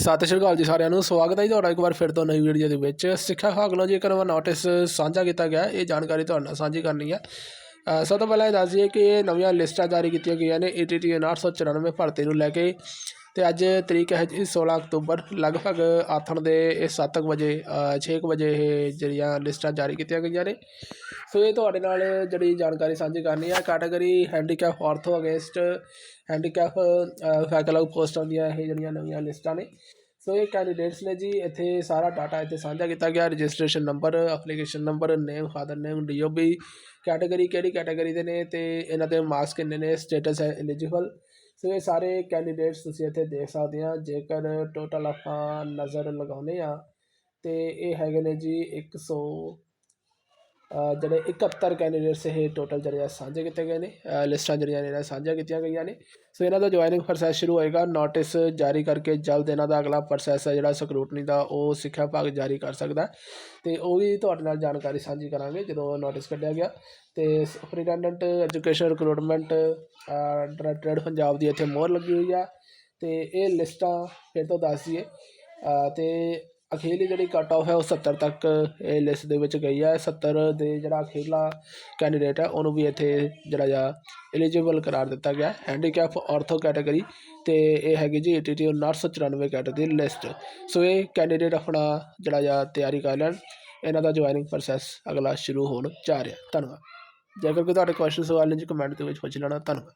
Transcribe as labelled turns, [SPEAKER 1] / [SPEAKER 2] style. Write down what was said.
[SPEAKER 1] ਸਤਿ ਸ਼੍ਰੀ ਅਕਾਲ ਜੀ ਸਾਰਿਆਂ ਨੂੰ, ਸਵਾਗਤ ਹੈ ਜੀ ਤੁਹਾਡਾ ਇੱਕ ਵਾਰ ਫਿਰ ਤੋਂ ਨਵੀਂ ਵੀਡੀਓ ਦੇ ਵਿੱਚ। ਸਿੱਖਿਆ ਵਿਭਾਗ ਵੱਲੋਂ ਜੇਕਰ ਨਵਾਂ ਨੋਟਿਸ ਸਾਂਝਾ ਕੀਤਾ ਗਿਆ, ਇਹ ਜਾਣਕਾਰੀ ਤੁਹਾਡੇ ਨਾਲ ਸਾਂਝੀ ਕਰਨੀ ਹੈ। ਸਭ ਤੋਂ ਪਹਿਲਾਂ ਇਹ ਦੱਸ ਦਈਏ ਕਿ ਨਵੀਆਂ ਲਿਸਟਾਂ ਜਾਰੀ ਕੀਤੀਆਂ ਗਈਆਂ ਨੇ ਏਟੀਟੀ 994 ਭਰਤੀ ਨੂੰ ਲੈ ਕੇ। ਤੇ ਅੱਜ ਤਰੀਕ ਹੈ ਜੀ 16 ਅਕਤੂਬਰ, ਲਗਭਗ ਆਥਣ ਦੇ ਇਹ 7 ਵਜੇ 6 ਵਜੇ ਇਹ ਜਿਹੜੀਆਂ ਲਿਸਟਾਂ ਜਾਰੀ ਕੀਤੀਆਂ ਗਈਆਂ ਨੇ। ਸੋ ਇਹ ਤੁਹਾਡੇ ਨਾਲ ਜਿਹੜੀ ਜਾਣਕਾਰੀ ਸਾਂਝੀ ਕਰਨੀ ਹੈ category handicap ortho against handicap faculty ਪੋਸਟਾਂ ਦੀਆਂ ਇਹ ਜਿਹੜੀਆਂ ਨਵੀਆਂ ਲਿਸਟਾਂ ਨੇ। ਸੋ ਇਹ ਕੈਂਡੀਡੇਟਸ ਨੇ ਜੀ, ਇੱਥੇ ਸਾਰਾ ਡਾਟਾ ਇੱਥੇ ਸਾਂਝਾ ਕੀਤਾ ਗਿਆ। Registration number application number name father name DOB category ਕਿਹੜੀ ਕੈਟਾਗਰੀ ਦੇ ਨੇ ਤੇ ਇਹਨਾਂ ਦੇ ਮਾਰਕਸ ਕਿੰਨੇ ਨੇ ਸਟੇਟਸ ਹੈ ਐਲੀਜੀਬਲ ਸੋ ਇਹ ਸਾਰੇ ਕੈਂਡੀਡੇਟਸ ਤੁਸੀਂ ਇੱਥੇ ਦੇਖ ਸਕਦੇ ਆ ਜੇਕਰ ਟੋਟਲ ਆਪਾਂ ਨਜ਼ਰ ਲਗਾਉਂਦੇ ਆ ਤੇ ਇਹ ਹੈਗੇ ਨੇ ਜੀ 100 ਅ, ਜਿਹੜੇ 71 ਕੈਂਡੀਡੇਟਸ ਇਹ ਟੋਟਲ ਜਿਹੜੇ ਆ ਸਾਂਝੇ ਕੀਤੇ ਗਏ ਨੇ। ਲਿਸਟਾਂ ਜਿਹੜੀਆਂ ਨੇ ਇਹਨਾਂ ਸਾਂਝਾ ਕੀਤੀਆਂ ਗਈਆਂ ਨੇ। ਸੋ ਇਹਨਾਂ ਦਾ ਜੁਆਇਨਿੰਗ ਪ੍ਰੋਸੈਸ ਸ਼ੁਰੂ ਹੋਏਗਾ। ਨੋਟਿਸ ਜਾਰੀ ਕਰਕੇ ਜਲਦ ਇਹਨਾਂ ਦਾ ਅਗਲਾ ਪ੍ਰੋਸੈਸ ਹੈ ਜਿਹੜਾ ਸਕਰੂਟਨੀ ਦਾ ਉਹ ਸਿੱਖਿਆ ਵਿਭਾਗ ਜਾਰੀ ਕਰ ਸਕਦਾ। ਹੈ ਤੇ ਉਹ ਵੀ ਤੁਹਾਡੇ ਨਾਲ ਜਾਣਕਾਰੀ ਸਾਂਝੀ ਕਰਾਂਗੇ ਜਦੋਂ ਨੋਟਿਸ ਕੱਢਿਆ ਗਿਆ। ਤੇ superintendent education recruitment directorate Punjab ਦੀ ਇੱਥੇ ਮੋਹਰ ਲੱਗੀ ਹੋਈ ਆ। ਤੇ ਇਹ ਲਿਸਟਾਂ ਫਿਰ ਤੋਂ ਦੱਸ ਦਈਏ। ਅ, ਤੇ ਅਖੀਰਲੀ ਜਿਹੜੀ ਕੱਟ ਆਫ ਹੈ ਉਹ 70 ਤੱਕ, ਇਹ ਲਿਸਟ ਦੇ ਵਿੱਚ ਗਈ ਹੈ। 70 ਦੇ ਜਿਹੜਾ ਅਖੀਰਲਾ ਕੈਂਡੀਡੇਟ ਹੈ, ਉਹਨੂੰ ਵੀ ਇੱਥੇ ਜਿਹੜਾ ਜਾ ਐਲੀਜੀਬਲ ਕਰਾਰ ਦਿੱਤਾ ਗਿਆ ਹੈਂਡੀਕੈਪ ਆਰਥੋ ਕੈਟਾਗਰੀ ਤੇ ਇਹ ਹੈਗੀ ਜੀ ਏਟੀਟੀ 994 ਕੈਟਾਗਰੀ ਲਿਸਟ ਸੋ ਇਹ ਕੈਂਡੀਡੇਟ ਆਪਣਾ ਜਿਹੜਾ ਜਾ ਤਿਆਰੀ ਕਰ ਲੈਣ। ਇਹਨਾਂ ਦਾ ਜੁਆਇਨਿੰਗ ਪ੍ਰੋਸੈਸ ਅਗਲਾ ਸ਼ੁਰੂ ਹੋਣ ਜਾ ਰਿਹਾ। ਧੰਨਵਾਦ। ਜੇਕਰ ਕੋਈ ਤੁਹਾਡੇ ਕੁਐਸਚਨ ਸਵਾਲ ਨੇ ਜੀ ਕਮੈਂਟ ਦੇ ਵਿੱਚ ਪੁੱਛ ਲੈਣਾ। ਧੰਨਵਾਦ।